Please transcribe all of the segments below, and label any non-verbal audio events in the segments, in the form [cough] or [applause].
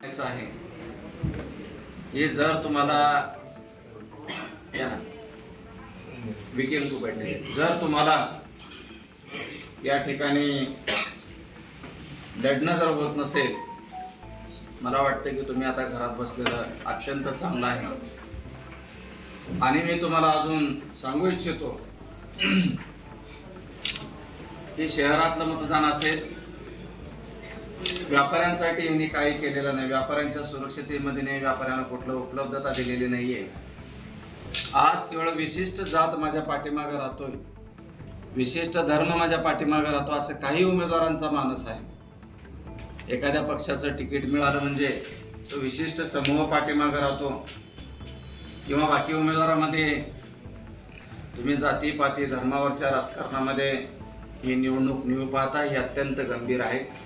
करायचं आहे. हे जर तुम्हाला विकेल तू बैठे. जर तुम्हाला या ठिकाणी लढणं जर होत नसेल मला वाटतं की तुम्ही आता घरात बसलेलं अत्यंत चांगलं आहे. आणि मी तुम्हाला अजून सांगू इच्छितो [clears throat] की शहरातलं मतदान असेल व्यापाऱ्यांसाठी यांनी काही केलेलं नाही. व्यापाऱ्यांच्या सुरक्षितेमध्ये नाही व्यापाऱ्यांना कुठलं उपलब्धता दिलेली नाहीये. आज केवळ विशिष्ट जात माझ्या पाठीमागे राहतोय. विशिष्ट धर्म माझ्या पाठीमागे राहतो असं काही उमेदवारांचा मानस आहे. एखाद्या पक्षाचं तिकीट मिळालं म्हणजे तो विशिष्ट समूह पाठीमागे राहतो. किंवा बाकी उमेदवारामध्ये तुम्ही जाती पाती धर्मावरच्या राजकारणामध्ये ही निवडणूक निवड पाहता ही अत्यंत गंभीर आहे.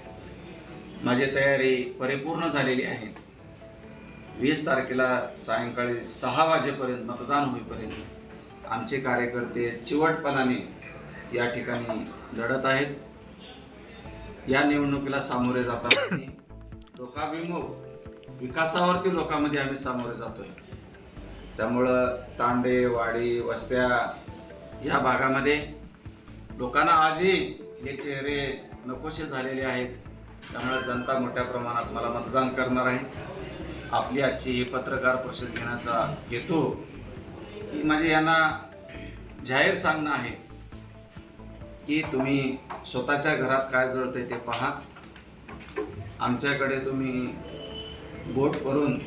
माझी तयारी परिपूर्ण झालेली आहे. वीस तारखेला सायंकाळी सहा वाजेपर्यंत मतदान होईपर्यंत आमचे कार्यकर्ते चिवटपणाने या ठिकाणी लढत आहेत. या निवडणुकीला सामोरे जातात लोकाभिमुख विकासावरती लोकांमध्ये आम्ही सामोरे जातोय. त्यामुळं तांडे वाडी वस्त्या या भागामध्ये लोकांना आजही हे चेहरे नकोसे झालेले आहेत. त्यामुळे जनता मोठ्या प्रमाणात मला मतदान करणार आहे. आपली आजची ही पत्रकार परिषद घेण्याचा हेतू की म्हणजे यांना जाहीर सांगणं आहे की तुम्ही स्वतःच्या घरात काय जळतंय ते पहा. आमच्याकडे तुम्ही बोट करून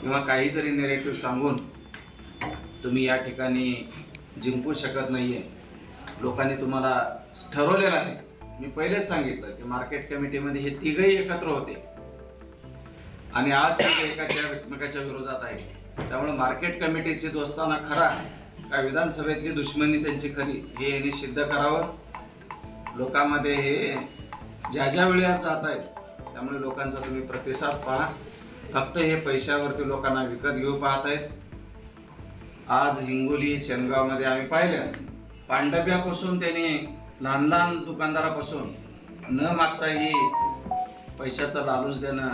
किंवा काहीतरी नेरेटिव्ह सांगून तुम्ही या ठिकाणी जिंकू शकत नाहीये. लोकांनी तुम्हाला ठरवलेलं आहे. मी पहिलेच सांगितलं की मार्केट कमिटीमध्ये हे तिघही एकत्र होते. आणि आज ते एकाच्या एकमेकाच्या विरोधात आहे त्यामुळे मार्केट कमिटीची दोस्ताना खरा का विधानसभेतली दुश्मनी त्यांची खरी हे यांनी सिद्ध करावं. लोकांमध्ये हे ज्या ज्या वेळी आज जात आहेत त्यामुळे लोकांचा तुम्ही प्रतिसाद पहा फक्त हे पैशावरती लोकांना विकत घेऊ पाहत आहेत आज हिंगोली शेनगावमध्ये आम्ही पाहिलं. पांडव्यापासून त्यांनी लहान लहान दुकानदारापासून न मागताही पैशाचा लालूच देणं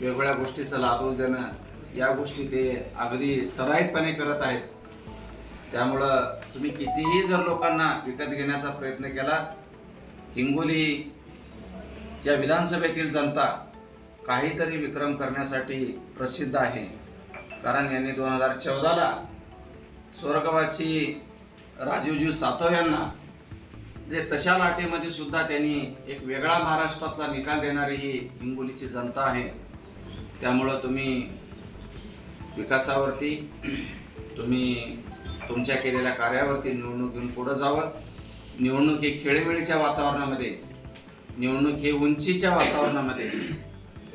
वेगवेगळ्या गोष्टीचं लालूच देणं या गोष्टी ते अगदी सराईतपणे करत आहेत. त्यामुळं तुम्ही कितीही जर लोकांना विकत घेण्याचा प्रयत्न केला हिंगोली या विधानसभेतील जनता काहीतरी विक्रम करण्यासाठी प्रसिद्ध आहे. कारण यांनी दोन हजार चौदाला स्वर्गवासी राजीवजी सातव यांना म्हणजे तशा लाटेमध्ये सुद्धा त्यांनी एक वेगळा महाराष्ट्रातला निकाल देणारी ही हिंगोलीची जनता आहे. त्यामुळं तुम्ही विकासावरती तुम्ही तुमच्या केलेल्या कार्यावरती निवडणूक घेऊन पुढं जावं. निवडणूक ही खेळवेळीच्या वातावरणामध्ये निवडणूक ही उंचीच्या वातावरणामध्ये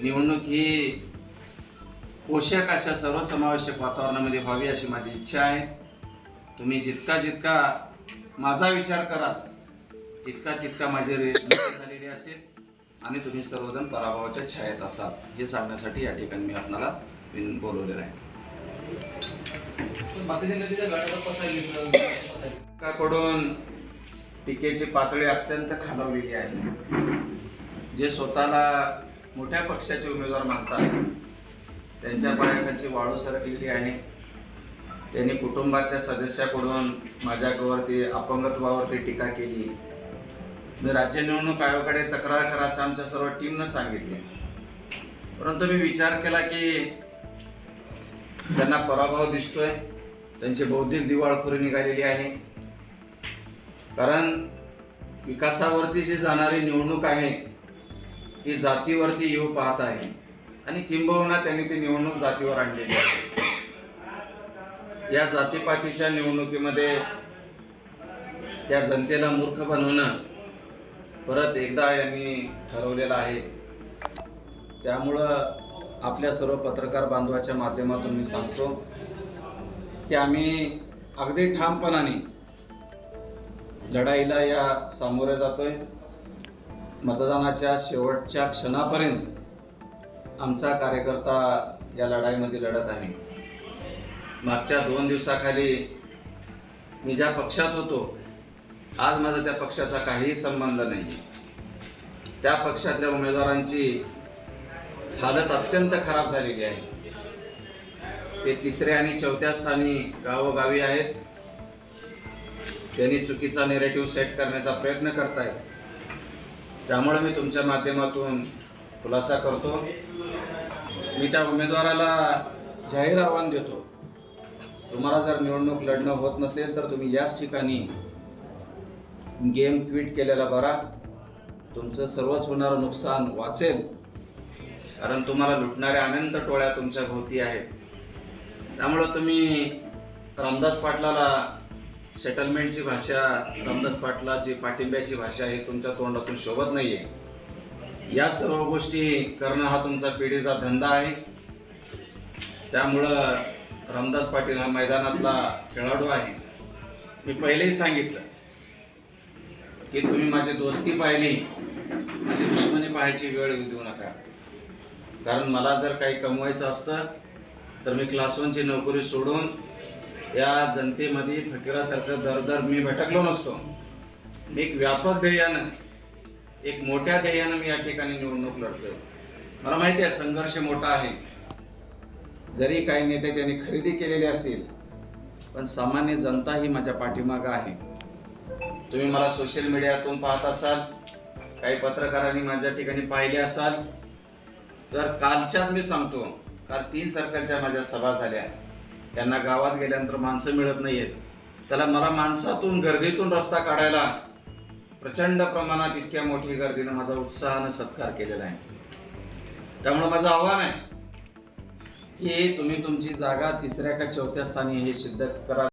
निवडणूक ही पोषक अशा सर्वसमावेशक वातावरणामध्ये व्हावी अशी माझी इच्छा आहे. तुम्ही जितका जितका माझा विचार कराल तितका तितका माझी रेस झालेली असेल आणि तुम्ही सर्वजण पराभवाच्या छायेत असाल हे सांगण्यासाठी या ठिकाणी मी आपणाला विन- बोलवलेलं आहे. कडून टीकेची पातळी अत्यंत खालवलेली आहे. जे स्वतःला मोठ्या पक्षाचे उमेदवार मानतात त्यांच्या पायाखाची वाळू सरकलेली आहे. त्यांनी कुटुंबातल्या सदस्याकडून माझ्यावरती अपंगत्वावरती टीका केली. मी राज्य निवडणूक आयोगाकडे तक्रार करा असं आमच्या सर्व टीमनं सांगितले. परंतु मी विचार केला की त्यांना पराभव दिसतोय. त्यांची बौद्धिक दिवाळखोरी निघालेली आहे. कारण विकासावरती जी जाणारी निवडणूक आहे ती जातीवरती येऊ पाहत आहे. आणि किंबहुना त्यांनी ती निवडणूक जातीवर आणलेली आहे. या जातीपातीच्या निवडणुकीमध्ये या जनतेला मूर्ख बनवणं परत एकदा यांनी ठरवलेलं आहे. त्यामुळं आपल्या सर्व पत्रकार बांधवाच्या माध्यमातून मी सांगतो की आम्ही अगदी ठामपणाने लढाईला या सामोरे जातोय. मतदानाच्या शेवटच्या क्षणापर्यंत आमचा कार्यकर्ता या लढाईमध्ये लढत आहे. मागच्या दोन दिवसाखाली मी ज्या पक्षात होतो आज माझा त्या पक्षाचा काहीही संबंध नाही त्या पक्षातल्या उमेदवारांची हालत अत्यंत खराब झालेली आहे. ते तिसऱ्या आणि चौथ्या स्थानी गावोगावी आहेत. त्यांनी चुकीचा नेरेटिव्ह सेट करण्याचा प्रयत्न करतायत. त्यामुळे मी तुमच्या माध्यमातून खुलासा करतो. मी त्या उमेदवाराला जाहीर आव्हान देतो. तुम्हाला जर निवडणूक लढणं होत नसेल तर तुम्ही याच ठिकाणी गेम ट्विट केलेला बरा. तुमचं सर्वच होणारं नुकसान वाचेल. कारण तुम्हाला लुटणाऱ्या अनंत टोळ्या तुमच्या भोवती आहेत. त्यामुळं तुम्ही रामदास पाटलाला सेटलमेंटची भाषा रामदास पाटलाची पाठिंब्याची भाषा ही तुमच्या तोंडातून शोभत नाही आहे या सर्व गोष्टी करणं हा तुमचा पिढीचा धंदा आहे. त्यामुळं रामदास पाटील हा मैदानातला खेळाडू आहे. मी पहिलेही सांगितलं की तुम्ही माझी दोस्ती पाहिली माझी दुश्मनी पाहायची वेळ देऊ नका. कारण मला जर काही कमवायचं असतं तर मी क्लास वनची नोकरी सोडून या जनतेमध्ये फकीरासारखं दर दर मी भटकलो नसतो. मी एक व्यापक ध्येयानं एक मोठ्या ध्येयानं मी या ठिकाणी निवडणूक लढतोय. मला माहिती आहे संघर्ष मोठा आहे. जरी काही नेते त्यांनी खरेदी केलेले असतील पण सामान्य जनता ही माझ्या पाठीमागं आहे. तुम्ही मला सोशल मीडियातून पाहत असाल काही पत्रकारांनी माझ्या ठिकाणी पाहिले असाल तर कालच्याच मी सांगतो काल तीन सर्कलच्या माझ्या सभा झाल्या. त्यांना गावात गेल्यानंतर माणसं मिळत नाही आहेत त्याला मला माणसातून गर्दीतून रस्ता काढायला प्रचंड प्रमाणात इतक्या मोठी गर्दीनं माझा उत्साहानं सत्कार केलेला आहे. त्यामुळे माझं आव्हान आहे की तुम्ही तुमची जागा तिसऱ्या का चौथ्या स्थानी हे सिद्ध करा.